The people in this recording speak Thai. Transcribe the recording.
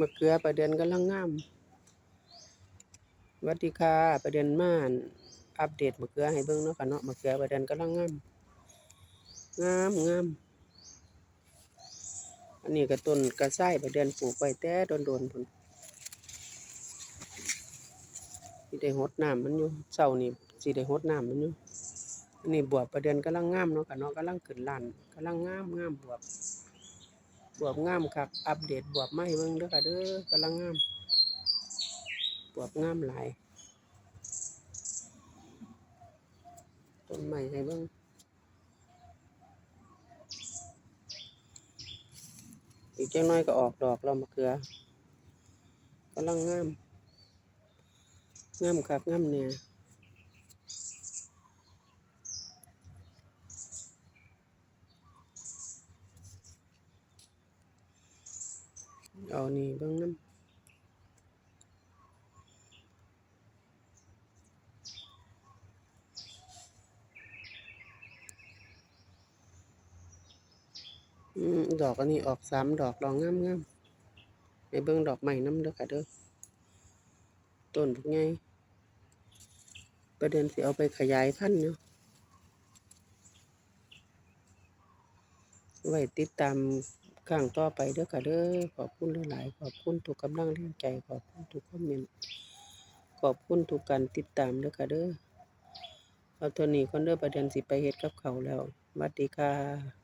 มะเขือประเด็นกำลังงามวัสดีค่ะประเด็นม่าน อัปเดตมะเขือให้เบิ่งเนาะค่ะเนาะมะเขือประเด็นกำลังงาม งามงามอันนี้ก็ต้นกระไส้ประเด็นปลูกไว้แต่โดนๆพุ่นสิได้หดน้ำมันอยู่เช้านี่สิได้หดน้ำมันอยู่อันนี้บวบประเด็นกำลังงามเนาะค่ะเนาะกำลังขึ้นลานกำลังงามงามบวบ บวบงามครับ อัปเดตบวบมาให้เบิ่งเด้อค่ะเด้อกำลังงาม บวบงามหลาย ต้นใหม่ให้เบิ่งอีกจังน้อยก็ออกดอกแล้วมะเขือกำลังงาม งามครับงามเนี่ย เอานี่บิ่งน้ำอืมดอกอันนี้ออกสามดอกดอกงามงามไปเบิ่งดอกใหม่น้ำเด้อค่ะเด้อต้นพวกไงประเด็นสิเอาไปขยายพันธุ์เนาะไว้ติดตาม ครั้งต่อไปเด้อค่ะเด้อขอบคุณหลาย ๆ ขอบคุณทุกกำลังแรงใจ ขอบคุณทุกคอมเมนต์ขอบคุณทุกการติดตามเด้อค่ะเด้อเอาตัวนี้คนเด้อประเด็นสิไปเฮ็ดกับเขาแล้วสวัสดีค่ะ